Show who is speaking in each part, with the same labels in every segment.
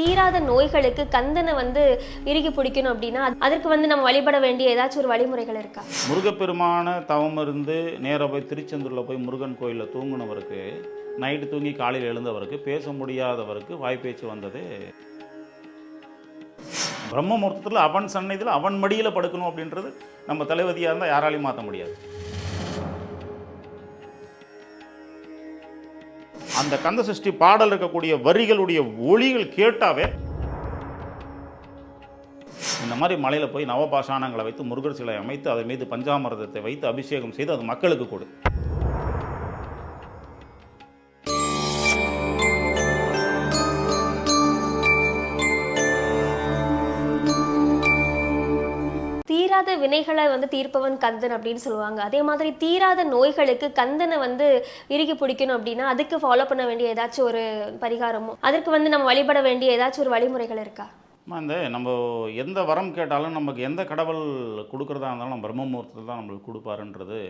Speaker 1: தீராத நோய்களுக்கு கந்தனை வந்து இறுகி பிடிக்கணும் அப்படின்னா அதற்கு வந்து நம்ம வழிபட வேண்டிய ஏதாச்சும் ஒரு வழிமுறைகள் இருக்கா?
Speaker 2: முருகப்பெருமான தவம் இருந்து நேராக போய் திருச்செந்தூரில் போய் முருகன் கோயிலில் தூங்கினவருக்கு நைட்டு தூங்கி காலையில் எழுந்தவருக்கு பேச முடியாதவருக்கு வாய்ப்பேச்சு வந்தது. பிரம்ம முகூர்த்தத்தில் அவன் சன்னதியில் அவன் மடியில் படுக்கணும் அப்படின்றது நம்ம தலைவதியாக இருந்தால் யாராலையும் மாற்ற முடியாது. அந்த கந்த சஷ்டி பாடல் இருக்கக்கூடிய வரிகளுடைய ஒளிகள் கேட்டாவே இந்த மாதிரி மலையில் போய் நவபாஷாணங்களை வைத்து முருகர் சிலை அமைத்து அதன் மீது பஞ்சாமிரதத்தை வைத்து அபிஷேகம் செய்து அது மக்களுக்கு கொடு.
Speaker 1: தீராத வினைகளை வந்து தீர்ப்பவன் கந்தன் அப்படின்னு சொல்லுவாங்க. அதே மாதிரி தீராத நோய்களுக்கு கந்தனை வந்து இறுகி பிடிக்கணும் அப்படின்னா அதுக்கு ஃபாலோ பண்ண வேண்டிய ஏதாச்சும் ஒரு பரிகாரமோ? அதற்கு வந்து நம்ம வழிபட வேண்டிய ஏதாச்சும் ஒரு வழிமுறைகள் இருக்கா?
Speaker 2: அம்மா, இந்த நம்ம எந்த வரம் கேட்டாலும் நமக்கு எந்த கடவுள் கொடுக்குறதா இருந்தாலும் நம்ம பிரம்ம முகூர்த்தத்தில் தான் நம்மளுக்கு கொடுப்பாருன்றது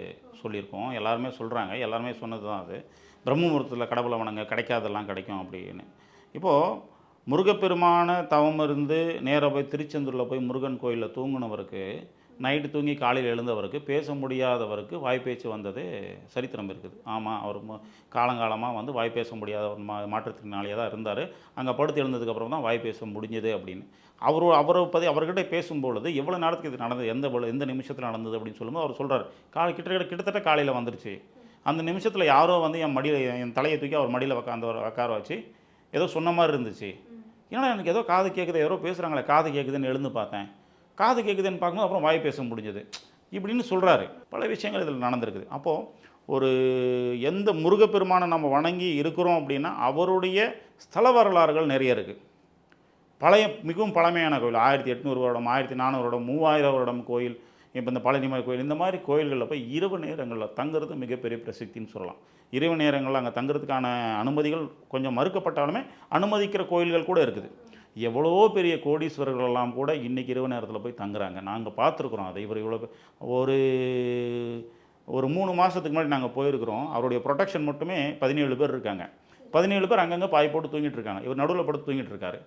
Speaker 2: சொல்லியிருக்கோம். எல்லாருமே சொல்கிறாங்க எல்லாருமே சொன்னது தான் அது. பிரம்ம முகூர்த்தத்தில் கடவுளை வணங்க கிடைக்காதெல்லாம் கிடைக்கும் அப்படின்னு. இப்போது முருகப்பெருமான தவம் இருந்து நேராக போய் திருச்செந்தூரில் போய் முருகன் கோயிலில் தூங்கினவருக்கு நைட்டு தூங்கி காலையில் எழுந்தவருக்கு பேச முடியாதவருக்கு வாய்ப்பேச்சு வந்தது சரித்திரம் இருக்குது. ஆமாம் அவர் காலங்காலமாக வந்து வாய் பேச முடியாத ஒரு மா மாற்றுத்திறனாளியாக தான் இருந்தார். அங்கே படுத்து எழுந்ததுக்கப்புறம் தான் வாய் பேச முடிஞ்சது அப்படின்னு. அவர் அவரை பற்றி அவர்கிட்ட பேசும்பொழுது எவ்வளோ நேரத்துக்கு இது நடந்தது எந்த பொழு- எந்த நிமிஷத்தில் நடந்தது அப்படின்னு சொல்லும்போது அவர் சொல்கிறார் காலை கிட்ட கிட்டத்தட்ட காலையில் வந்துருச்சு. அந்த நிமிஷத்தில் யாரோ வந்து என் மடியில் என் தலையை தூக்கி அவர் மடியில் உட்காந்து உட்கார வச்சு ஏதோ சொன்ன மாதிரி இருந்துச்சு. ஏன்னா எனக்கு ஏதோ காது கேட்குது யாரோ பேசுகிறாங்களே காது கேட்குதுன்னு எழுந்து பார்த்தேன். காது கேட்குதுன்னு பார்க்கும்போது அப்புறம் வாய் பேச முடிஞ்சது. இப்படின்னு சொல்கிறாரு பல விஷயங்கள் இதில் நடந்திருக்குது. அப்போது ஒரு எந்த முருகப்பெருமானை நம்ம வணங்கி இருக்கிறோம் அப்படின்னா அவருடைய ஸ்தல வரலாறுகள் நிறைய இருக்குது பழைய மிகவும் பழமையான கோயில். ஆயிரத்தி எட்நூறு வருடம் ஆயிரத்தி நானூறு வருடம் மூவாயிரம் வருடம் கோயில். இப்போ இந்த பழனிமலை கோயில் இந்த மாதிரி கோயில்களில் போய் இரவு நேரங்களில் தங்குறது மிகப்பெரிய பிரசித்தின்னு சொல்லலாம். இரவு நேரங்களில் அங்கே தங்குறதுக்கான அனுமதிகள் கொஞ்சம் மறுக்கப்பட்டாலுமே அனுமதிக்கிற கோயில்கள் கூட இருக்குது. எவ்வளோ பெரிய கோடீஸ்வரர்கள் எல்லாம் கூட இன்றைக்கி இரவு நேரத்தில் போய் தங்குறாங்க. நாங்கள் பார்த்துருக்குறோம் அதை. இவர் இவ்வளோ ஒரு ஒரு மூணு மாதத்துக்கு முன்னாடி நாங்கள் போயிருக்கிறோம். அவருடைய ப்ரொடெக்ஷன் மட்டுமே பதினேழு பேர் இருக்காங்க. பதினேழு பேர் அங்கங்கே பாய் போட்டு தூங்கிட்டு இருக்காங்க. இவர் நடுவில் படுத்து தூங்கிட்டு இருக்காரு.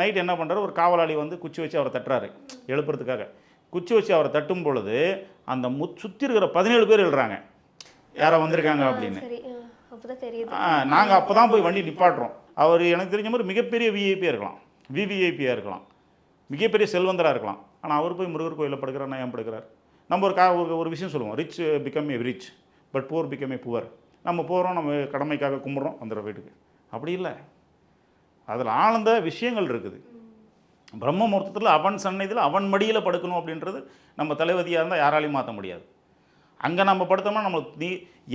Speaker 2: நைட் என்ன பண்ணுறாரு ஒரு காவலாளி வந்து குச்சி வச்சு அவரை தட்டுறாரு எழுப்புறதுக்காக. குச்சி வச்சு அவரை தட்டும் பொழுது அந்த மு சுற்றி இருக்கிற பதினேழு பேர் எழுறாங்க. யாரோ வந்திருக்காங்க அப்படின்னு. நாங்கள் அப்போ தான் போய் வண்டி நிப்பாட்டுறோம். அவர் எனக்கு தெரிஞ்ச மாதிரி மிகப்பெரிய விஐபியாக இருக்கலாம். விவிஐபியாக இருக்கலாம். மிகப்பெரிய செல்வந்தராக இருக்கலாம். ஆனால் அவர் போய் முருகர் கோயிலில் படுக்கிறார் ஏன் படுக்கிறார்? நம்ம ஒரு கா ஒரு ஒரு விஷயம் சொல்லுவோம். Rich become a rich but poor become a poor நம்ம போகிறோம் நம்ம கடமைக்காக கும்பிட்றோம் வந்துடுற வீட்டுக்கு. அப்படி இல்லை. அதில் ஆழ்ந்த விஷயங்கள் இருக்குது. பிரம்ம முகூர்த்தத்தில் அவன் சன்னதியில் அவன் மடியில் படுக்கணும் அப்படின்றது நம்ம தலைவதியாக இருந்தால் யாராலையும் மாற்ற முடியாது. அங்கே நம்ம படுத்தோம்னா நம்மளுக்கு நீ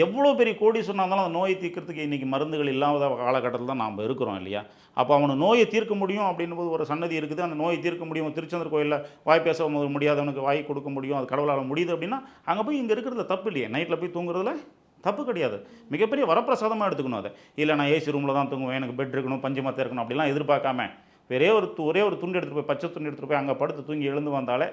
Speaker 2: எவ்வளோ பெரிய கோடி சொன்னாலும் அந்த நோயை தீர்க்கிறதுக்கு இன்றைக்கி மருந்துகள் இல்லாத காலகட்டத்தில் தான் நாம் இருக்கிறோம் இல்லையா? அப்போ அவனை நோயை தீர்க்க முடியும் அப்படின்னும் ஒரு சன்னதி இருக்குது. அந்த நோயை தீர்க்க முடியும். திருச்செந்தூர் கோயிலில் வாய் பேச முடியாதவனுக்கு வாய் கொடுக்க முடியும். அது கடவுளால் முடியுது அப்படின்னா அங்கே போய் இங்கே இருக்கிறதுல தப்பு இல்லையே. நைட்டில் போய் தூங்குறதுல தப்பு கிடையாது. மிகப்பெரிய வரப்பிரசாதமாக எடுத்துக்கணும் அதை. இல்லை நான் ஏசி ரூமில் தான் தூங்குவேன். எனக்கு பெட் இருக்கணும் பஞ்சமத்தை இருக்கணும் அப்படிலாம் எதிர்பார்க்காம ஒரே ஒரு து- ஒரே ஒரு துண்டு எடுத்துகிட்டு போய் பச்சை துண்டு எடுத்துகிட்டு போய் அங்கே படுத்து தூங்கி எழுந்து வந்தாலே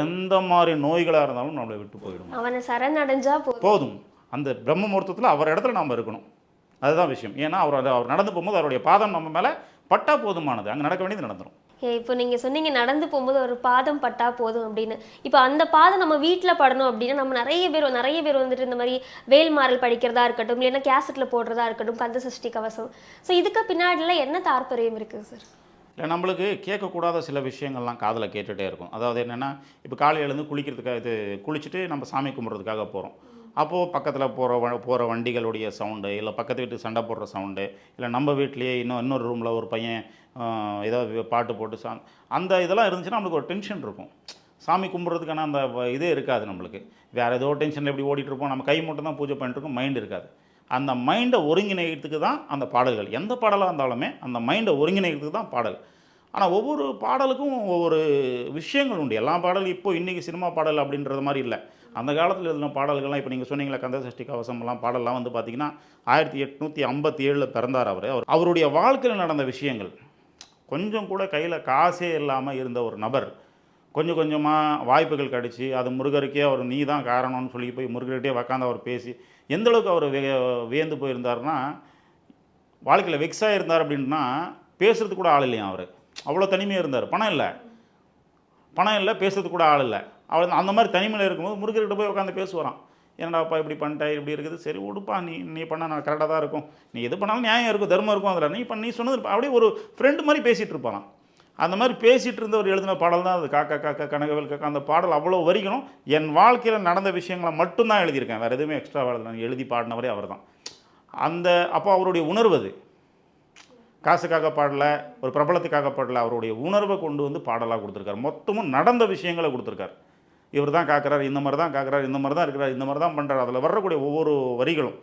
Speaker 2: எந்த மாதிரி நோய்களாக இருந்தாலும் நம்மளை விட்டு போயிடும்?
Speaker 1: அவனை சரணடைஞ்சா போதும்.
Speaker 2: அந்த பிரம்ம முகூர்த்தத்தில் அவர் இடத்துல நாம் இருக்கணும். அதுதான் விஷயம். ஏன்னா அவர் அவர் நடந்து போகும்போது அவருடைய பாதம் நம்ம மேலே பட்டா போதுமானது. அங்கே நடக்க வேண்டியது நடந்துடும்
Speaker 1: இப்போ நீங்க சொன்னீங்க நடந்து போகும்போது ஒரு பாதம் பட்டா போதும் அப்படின்னு. இப்போ அந்த பாதம் நம்ம வீட்ல படணும் அப்படின்னா நம்ம நிறைய பேர் நிறைய பேர் வந்துட்டு இந்த மாதிரி வேல்மாறல் படிக்கிறதா இருக்கட்டும் இல்லைன்னா கேசட்ல போடுறதா இருக்கட்டும் கந்த சஷ்டி கவசம். ஸோ இதுக்கு பின்னாடிலாம் என்ன தாற்பயம் இருக்குது சார்
Speaker 2: இல்லை நம்மளுக்கு கேட்கக்கூடாத சில விஷயங்கள்லாம் காதில் கேட்டுகிட்டே இருக்கும். அதாவது என்னென்னா இப்போ காலையில் எழுந்து குளிக்கிறதுக்காக இது குளிச்சுட்டு நம்ம சாமி கும்பிட்றதுக்காக போகிறோம் அப்போது பக்கத்தில் போகிற வ போகிற வண்டிகளுடைய சவுண்டு இல்லை பக்கத்து வீட்டுக்கு சண்டை போடுற சவுண்டு இல்லை நம்ம வீட்லேயே இன்னும் இன்னொரு ரூமில் ஒரு பையன் ஏதாவது பாட்டு போட்டு சா அந்த இதெல்லாம் இருந்துச்சுன்னா நம்மளுக்கு ஒரு டென்ஷன் இருக்கும். சாமி கும்பிட்றதுக்கான அந்த இதே இருக்காது நம்மளுக்கு. வேறு ஏதோ டென்ஷனில் எப்படி ஓடிட்டுருப்போம் நம்ம கை மட்டும் தான் பூஜை பண்ணிட்டுருக்கோம் மைண்ட் இருக்காது. அந்த மைண்டை ஒருங்கிணைக்கிறதுக்கு தான் அந்த பாடல்கள். எந்த பாடலாக இருந்தாலுமே அந்த மைண்டை ஒருங்கிணைக்கிறதுக்கு தான் பாடல். ஆனால் ஒவ்வொரு பாடலுக்கும் ஒவ்வொரு விஷயங்கள் உண்டு. எல்லா பாடலும் இப்போ இன்றைக்கி சினிமா பாடல் அப்படின்றது மாதிரி இல்லை. அந்த காலத்தில் எழுதின பாடல்கள்லாம் இப்போ நீங்கள் சொன்னீங்களா கந்த சஷ்டி கவசம்லாம் பாடல்லாம் வந்து பார்த்தீங்கன்னா ஆயிரத்தி எட்நூற்றி ஐம்பத்தி ஏழில் பிறந்தார் அவர். அவர் அவருடைய வாழ்க்கையில் நடந்த விஷயங்கள். கொஞ்சம் கூட கையில் காசே இல்லாமல் இருந்த ஒரு நபர். கொஞ்சம் கொஞ்சமாக வாய்ப்புகள் கிடச்சி அது முருகருக்கே அவர் நீ தான் காரணம்னு சொல்லி போய் முருகர்கிட்டே உக்காந்து அவர் பேசி எந்த அளவுக்கு அவர் வியந்து போயிருந்தாருன்னா வாழ்க்கையில் வெக்ஸாக இருந்தார் அப்படின்னா பேசுறது கூட ஆள் இல்லையா அவர்? அவ்வளோ தனிமையாக இருந்தார். பணம் இல்லை. பணம் இல்லை பேசுறது கூட ஆள் இல்லை. அவர் அந்த மாதிரி தனிமையில் இருக்கும்போது முருகர்கிட்ட போய் உட்காந்து பேசுவாராம். என்னடாப்பா இப்படி பண்ணிட்டா? இப்படி இருக்குது? சரி விடுப்பா. நீ நீ பண்ணால் நான் கரெக்டாக தான் இருக்கும். நீ எது பண்ணாலும் நியாயம் இருக்கும் தர்மம் இருக்கும் அதில் நீ பண்ண நீ சொன்னது அப்படியே ஒரு ஃப்ரெண்டு மாதிரி பேசிகிட்டு இருப்பாராம். அந்த மாதிரி பேசிகிட்டு இருந்தவர் எழுதின பாடல் தான் அது. காக்கா காக்கா கனகவேல் காக்கா அந்த பாடல் அவ்வளோ வரிகளும் என் வாழ்க்கையில் நடந்த விஷயங்களை மட்டும்தான் எழுதியிருக்கேன். வேறு எதுவுமே எக்ஸ்ட்ரா நான் எழுதி பாடினவரே அவர் தான் அந்த அப்போ அவருடைய உணர்வு அது. காசுக்காக பாடல ஒரு பிரபலத்துக்காக பாடல அவருடைய உணர்வை கொண்டு வந்து பாடலாக கொடுத்துருக்காரு. மொத்தமும் நடந்த விஷயங்களை கொடுத்துருக்காரு. இவர் தான் காக்கிறார் இந்த மாதிரி தான் காக்கிறார் இந்த மாதிரி தான் இருக்கிறார் இந்த மாதிரி தான் பண்ணுறார் அதில் வரக்கூடிய ஒவ்வொரு வரிகளும்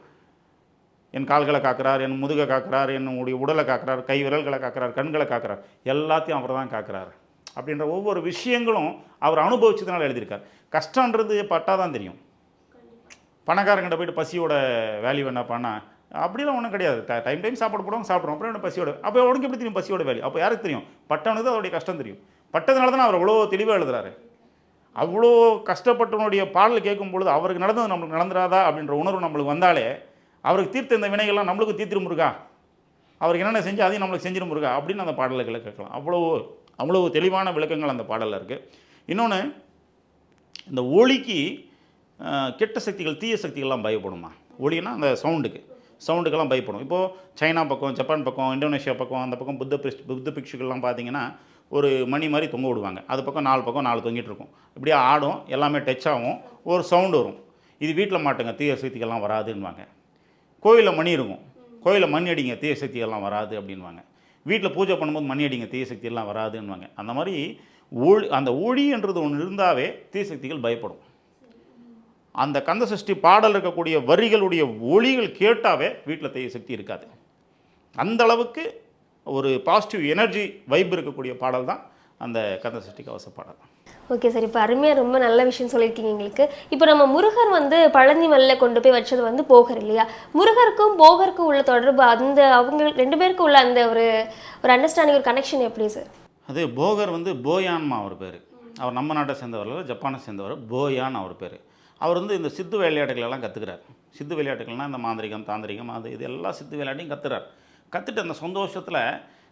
Speaker 2: என் கால்களை காக்கிறார் என் முதுகை காக்கிறார் என்னுடைய உடலை காக்கிறார் கை விரல்களை காக்கிறார் கண்களை காக்கிறார் எல்லாத்தையும் அவர் தான் காக்கிறார். அப்படின்ற ஒவ்வொரு விஷயங்களும் அவர் அனுபவிச்சதுனால எழுதியிருக்கார். கஷ்டன்றது பட்டாதான் தான் தெரியும். பணக்காரங்கிட்ட போயிட்டு பசியோட வேல்யூ என்ன பண்ணா அப்படிலாம் ஒன்றும் கிடையாது. டைம் டைம் சாப்பாடு போடுவாங்க சாப்பிடுவோம். அப்புறம் என்ன பசியோட அப்போ உனக்கு எப்படி தெரியும் பசியோட வேல்யூ அப்போ யாருக்கு தெரியும்? பட்டவனுக்கு அவருடைய கஷ்டம் தெரியும். பட்டதுனால தான் அவர் அவ்வளோ தெளிவாக எழுதுறாரு. அவ்வளோ கஷ்டப்பட்டவனுடைய பாடல் கேட்கும் பொழுது அவருக்கு நடந்தது நம்மளுக்கு நடந்துடாதா அப்படின்ற உணர்வு நம்மளுக்கு வந்தாலே அவருக்கு தீர்த்த இந்த வினைகள்லாம் நம்மளுக்கு தீர்த்திரும் இருக்கா அவருக்கு என்னென்ன செஞ்சு அதையும் நம்மளுக்கு செஞ்சிடும் இருக்கா அப்படின்னு அந்த பாடல்களை கேட்கலாம். அவ்வளோ அவ்வளோ தெளிவான விளக்கங்கள் அந்த பாடலில் இருக்குது இன்னொன்று இந்த ஒளிக்கு கெட்ட சக்திகள் தீய சக்திகள்லாம் பயப்படுமா? ஒளினா அந்த சவுண்டுக்கு சவுண்டுக்கெல்லாம் பயப்படும். இப்போது சைனா பக்கம் ஜப்பான் பக்கம் இந்தோனேஷியா பக்கம் அந்த பக்கம் புத்த பிரிஸ் புத்த பிக்ஷுக்கள்லாம் பார்த்தீங்கன்னா ஒரு மணி மாதிரி தொங்க விடுவாங்க. அது பக்கம் நாலு பக்கம் நாலு தொங்கிட்டு இருக்கும். இப்படியே ஆடும் எல்லாமே டச் ஆகும் ஒரு சவுண்டு வரும். இது வீட்டில் மாட்டுங்க தீய சக்திகள்லாம் வராதுன்னுவாங்க. கோயிலில் மணி இருக்கும். கோயிலில் மண் அடிங்க தீய சக்தியெல்லாம் வராது அப்படின்வாங்க. வீட்டில் பூஜை பண்ணும்போது மணி அடிங்க தீய சக்தியெல்லாம் வராதுன்னுவாங்க அந்த மாதிரி ஒளி அந்த ஒளின்றது ஒன்று இருந்தாவே தீசக்திகள் பயப்படும். அந்த கந்தசஷ்டி பாடல் இருக்கக்கூடிய வரிகளுடைய ஒளிகள் கேட்டாவே வீட்டில் தெய்ய சக்தி இருக்காது. அந்த அளவுக்கு ஒரு பாசிட்டிவ் எனர்ஜி வைப் இருக்கக்கூடிய பாடல் தான் அந்த கந்தசஷ்டி கவச பாடல்.
Speaker 1: ஓகே சார் இப்போ அருமையாக ரொம்ப நல்ல விஷயம் சொல்லியிருக்கீங்க எங்களுக்கு. இப்போ நம்ம முருகர் வந்து பழனி மலையில கொண்டு போய் வச்சது வந்து போகர் இல்லையா? முருகருக்கும் போகருக்கும் உள்ள தொடர்பு அந்த அவங்க ரெண்டு பேருக்கும் உள்ள அந்த ஒரு ஒரு அண்டர்ஸ்டாண்டிங் ஒரு கனெக்ஷன் எப்படி சார்?
Speaker 2: அது போகர் வந்து போயான்மா அவர் பேர். அவர் நம்ம நாட்டை சேர்ந்தவர் ஜப்பானை சேர்ந்தவர் போயான் அவர் பேர். அவர் வந்து இந்த சித்து விளையாட்டுகள் எல்லாம் கற்றுக்கிறார் சித்து விளையாட்டுகள்னால் இந்த மாந்திரிகம் தாந்திரிகம் அது இது எல்லா சித்து விளையாட்டையும் கற்றுறார் கற்றுட்டு அந்த சந்தோஷத்தில்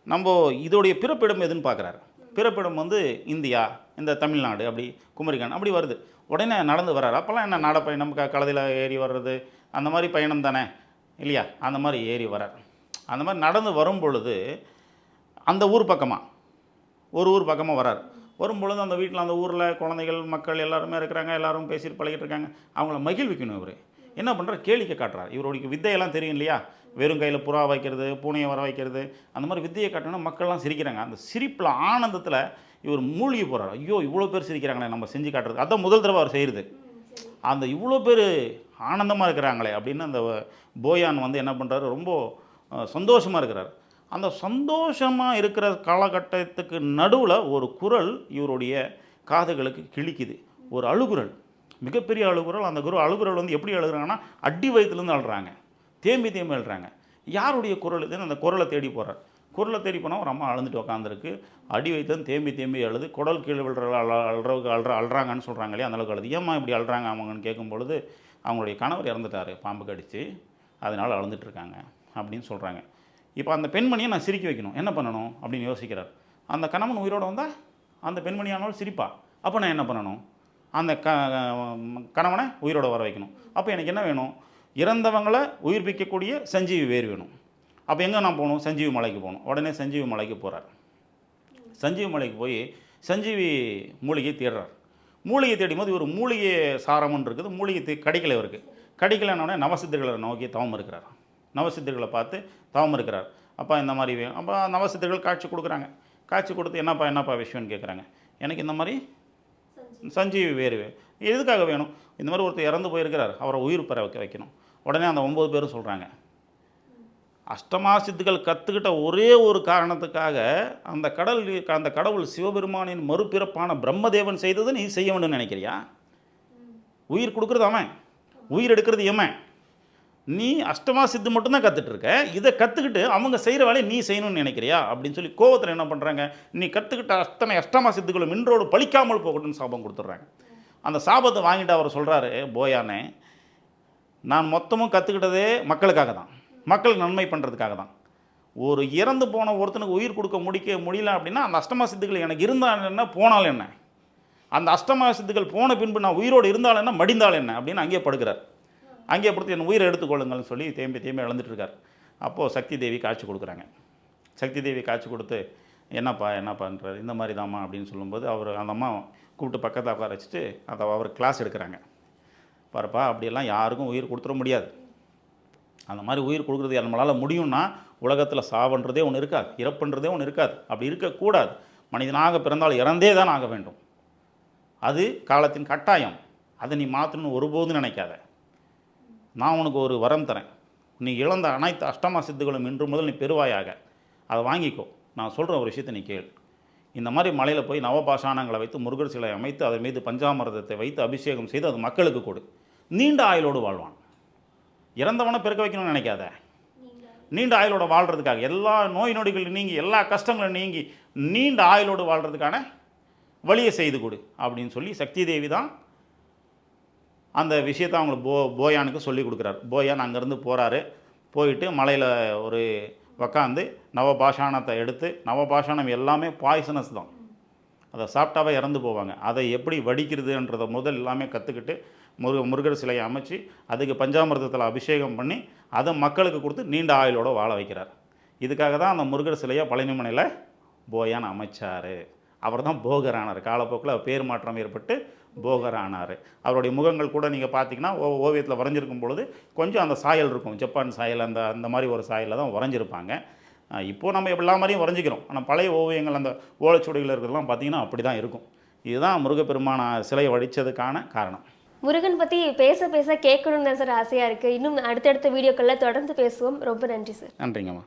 Speaker 2: நம்ம இதோடைய பிறப்பிடம் எதுன்னு பார்க்குறாரு பிறப்பிடம் வந்து இந்தியா இந்த தமிழ்நாடு அப்படி குமரிக்கான் அப்படி வருது. உடனே நடந்து வர்றாரு அப்போல்லாம் என்ன நாட பயணம்? க கழுதியில் ஏறி வர்றது. அந்த மாதிரி பயணம் தானே இல்லையா? அந்த மாதிரி ஏறி வரார். அந்த மாதிரி நடந்து வரும் பொழுது அந்த ஊர் பக்கமாக ஒரு ஊர் பக்கமாக வரார். வரும்பொழுது அந்த வீட்டில் அந்த ஊரில் குழந்தைகள் மக்கள் எல்லாருமே இருக்கிறாங்க. எல்லாரும் பேசிட்டு பழகிட்டு இருக்காங்க. அவங்கள மகிழ்விக்கணும் இவர். என்ன பண்ணுறார் கேளிக்கை காட்டுறார். இவருடைய வித்தையெல்லாம் தெரியும் இல்லையா? வெறும் கையில் புறா வைக்கிறது பூனையை வர வைக்கிறது அந்த மாதிரி வித்தையை காட்டினா மக்கள்லாம் சிரிக்கிறாங்க. அந்த சிரிப்பில் ஆனந்தத்தில் இவர் மூழ்கி போகிறார் ஐயோ இவ்வளோ பேர் சிரிக்கிறாங்களே நம்ம செஞ்சு காட்டுறது அதான் முதல் தடவை அவர் செய்கிறது அந்த இவ்வளோ பேர் ஆனந்தமாக இருக்கிறாங்களே அப்படின்னு அந்த போயான் வந்து என்ன பண்ணுறாரு ரொம்ப சந்தோஷமாக இருக்கிறார். அந்த சந்தோஷமாக இருக்கிற காலகட்டத்துக்கு நடுவில் ஒரு குரல் இவருடைய காதுகளுக்கு கிழிக்குது. ஒரு அழுகுரல். மிகப்பெரிய அழுகுறல் அந்த குரு அழுகுறல் வந்து எப்படி அழுகுறாங்கன்னா அடி வயிற்றுலேருந்து அழுறாங்க. தேம்பி தேம்பி அழுறாங்க. யாருடைய குரல் இதுன்னு அந்த குரலை தேடி போகிறார் குரலை தேடி போனால் ஒரு அம்மா அழுந்துட்டு உட்காந்துருக்கு அடி வயிற்றுலேருந்து தேம்பி தேம்பி அழுது குடல் கீழே விழுற அழ அழுறவுக்கு அழுற அழுறாங்கன்னு சொல்கிறாங்க இல்லையா அந்த அளவுக்கு அழுது. ஏம்மா இப்படி அழுறாங்க அவங்கன்னு கேட்கும் பொழுது அவங்களுடைய கணவர் இறந்துட்டார் பாம்பு கடித்து அதனால் அழுந்துட்டு இருக்காங்க அப்படின்னு சொல்கிறாங்க இப்போ அந்த பெண்மணியை நான் சிரிக்க வைக்கணும். என்ன பண்ணணும் அப்படின்னு யோசிக்கிறார். அந்த கணவன் உயிரோடு வந்தால் அந்த பெண்மணியானாலும் சிரிப்பா. அப்போ நான் என்ன பண்ணணும்? அந்த க கணவனை உயிரோட வர வைக்கணும். அப்போ எனக்கு என்ன வேணும்? இறந்தவங்களை உயிர்ப்பிக்கக்கூடிய சஞ்சீவி வேர் வேணும். அப்போ எங்கே நான் போகணும்? சஞ்சீவி மலைக்கு போகணும். உடனே சஞ்சீவி மலைக்கு போகிறார் சஞ்சீவி மலைக்கு போய் சஞ்சீவி மூலிகையை தேடுறார். மூலிகை தேடும் போது இவர் மூலிகை சாரம்னு இருக்குது. மூலிகை தே கிடைக்கல இவருக்கு கிடைக்கலன்னொடனே நவசித்தர்களை நோக்கி தவம் இருக்கிறார். நவசித்தர்களை பார்த்து தவம் இருக்கிறார். அப்பா இந்த மாதிரி வேணும் அப்போ நவசித்தர்கள் காட்சி கொடுக்குறாங்க. காட்சி கொடுத்து என்னப்பா என்னப்பா விஷயம்னு கேட்குறாங்க எனக்கு இந்த மாதிரி சஞ்சீவி வேறு எதுக்காக வேணும்? இந்த மாதிரி ஒருத்தர் இறந்து போயிருக்கிறார். அவரை உயிர் பெற வைக்க வைக்கணும். உடனே அந்த ஒம்பது பேரும் சொல்கிறாங்க அஷ்டமா சித்துக்கள் கற்றுக்கிட்ட ஒரே ஒரு காரணத்துக்காக அந்த கடல் அந்த கடவுள் சிவபெருமானின் மறுபிறப்பான பிரம்மதேவன் செய்ததை நீ செய்ய வேண்டும்னு நினைக்கிறியா? உயிர் கொடுக்குறது அவன். உயிர் எடுக்கிறது இவன். நீ அஷ்டமா சித்து மட்டும்தான் கற்றுட்டு இருக்க இதை கற்றுக்கிட்டு அவங்க செய்கிற வேலையை நீ செய்யணும்னு நினைக்கிறியா? அப்படின்னு சொல்லி கோவத்தில் என்ன பண்ணுறாங்க நீ கற்றுக்கிட்ட அத்தனை அஷ்டமா சித்துக்களும் இன்றோடு பழிக்காமல் போகட்டும்னு சாபம் கொடுத்துட்றாங்க. அந்த சாபத்தை வாங்கிட்டு அவர் சொல்கிறாரு போயானே நான் மொத்தமும் கற்றுக்கிட்டதே மக்களுக்காக தான். மக்களுக்கு நன்மை பண்ணுறதுக்காக தான். ஒரு இறந்து போன ஒருத்தனுக்கு உயிர் கொடுக்க முடிக்க முடியல அப்படின்னா அந்த அஷ்டமா சித்துக்கள் எனக்கு இருந்தால் என்ன போனால் என்ன? அந்த அஷ்டமா சித்துக்கள் போன பின்பு நான் உயிரோடு இருந்தால் என்ன மடிந்தால் என்ன? அப்படின்னு அங்கேயே படுக்கிறார். அங்கே பொறுத்து என் உயிரை எடுத்துக்கொள்ளுங்கள்னு சொல்லி தேம்பி தேம்பி இழந்துட்டுருக்கார். அப்போது சக்தி தேவி காட்சி கொடுக்குறாங்க. சக்தி தேவி காட்சி கொடுத்து என்னப்பா என்னப்பான்றார் இந்த மாதிரி தாம்மா அப்படின்னு சொல்லும்போது அவர் அந்த அம்மா கூப்பிட்டு பக்கத்தில் உட்கார வச்சுட்டு அதை அவர் கிளாஸ் எடுக்கிறாங்க. பாருப்பா அப்படியெல்லாம் யாருக்கும் உயிர் கொடுத்துட முடியாது. அந்த மாதிரி உயிர் கொடுக்குறது நம்மளால் முடியும்னா உலகத்தில் சாவன்றதே ஒன்று இருக்காது இறப்புன்றதே ஒன்று இருக்காது. அப்படி இருக்கக்கூடாது. மனிதனாக பிறந்தால் இறந்தே தான் ஆக வேண்டும். அது காலத்தின் கட்டாயம். அதை நீ மாற்றணும்னு ஒருபோதும் நினைக்காத. நான் உனக்கு ஒரு வரம் தரேன். நீ இழந்த அனைத்து அஷ்டமா சித்துகளும் இன்று முதல் நீ பெறுவாயாக. அதை வாங்கிக்கோ. நான் சொல்கிற ஒரு விஷயத்தை நீ கேள். இந்த மாதிரி மலையில் போய் நவபாஷாணங்களை வைத்து முருகர் சிலை அமைத்து அதன் மீது பஞ்சாமிரதத்தை வைத்து அபிஷேகம் செய்து அது மக்களுக்கு கொடு. நீண்ட ஆயுளோடு வாழ்வான். இறந்தவனை பிறக்க வைக்கணும்னு நினைக்காத. நீண்ட ஆயுளோட வாழ்கிறதுக்காக எல்லா நோய் நொடிகள் நீங்கி எல்லா கஷ்டங்களும் நீங்கி நீண்ட ஆயுளோடு வாழ்கிறதுக்கான வழியை செய்து கொடு அப்படின்னு சொல்லி சக்தி தேவி தான் அந்த விஷயத்தை அவங்களுக்கு போ போயானுக்கு சொல்லி கொடுக்குறாரு. போயான் அங்கேருந்து போகிறாரு போயிட்டு மலையில் ஒரு உக்காந்து நவபாஷாணத்தை எடுத்து நவபாஷாணம் எல்லாமே பாய்சனஸ் தான். அதை சாப்பிட்டாவே இறந்து போவாங்க. அதை எப்படி வடிக்கிறதுன்றதை முதல் எல்லாமே கற்றுக்கிட்டு முருக முருகர் சிலையை அமைச்சு அதுக்கு பஞ்சாமிர்தத்தில் அபிஷேகம் பண்ணி அதை மக்களுக்கு கொடுத்து நீண்ட ஆயுளோடு வாழ வைக்கிறார். இதுக்காக தான் அந்த முருகர் சிலையை பழனிமனையில் போயான் அமைச்சார். அவர் தான் போகரானார். காலப்போக்கில் பேர் மாற்றம் ஏற்பட்டு போகர் ஆனார் அவருடைய முகங்கள் கூட நீங்கள் பார்த்தீங்கன்னா ஓ ஓவியத்தில் வரைஞ்சிருக்கும் பொழுது கொஞ்சம் அந்த சாயல் இருக்கும். ஜப்பான் சாயல் அந்த அந்த மாதிரி ஒரு சாயலில் தான் வரைஞ்சிருப்பாங்க. அஹ் இப்போ நம்ம எல்லா மாதிரியும் வரைஞ்சிக்கிறோம். ஆனால் பழைய ஓவியங்கள் அந்த ஓலைச்சுவடிகள் இருக்கிறதெல்லாம் பார்த்தீங்கன்னா அப்படி தான் இருக்கும். இதுதான் முருகப்பெருமான சிலையை வடித்ததுக்கான காரணம்.
Speaker 1: முருகன் பத்தி பேச பேச கேட்கணும்னு தான் சார் ஆசையா இருக்கு. இன்னும் அடுத்தடுத்த வீடியோக்கள்ல தொடர்ந்து பேசுவோம். ரொம்ப நன்றி சார்.
Speaker 2: நன்றிங்கம்மா.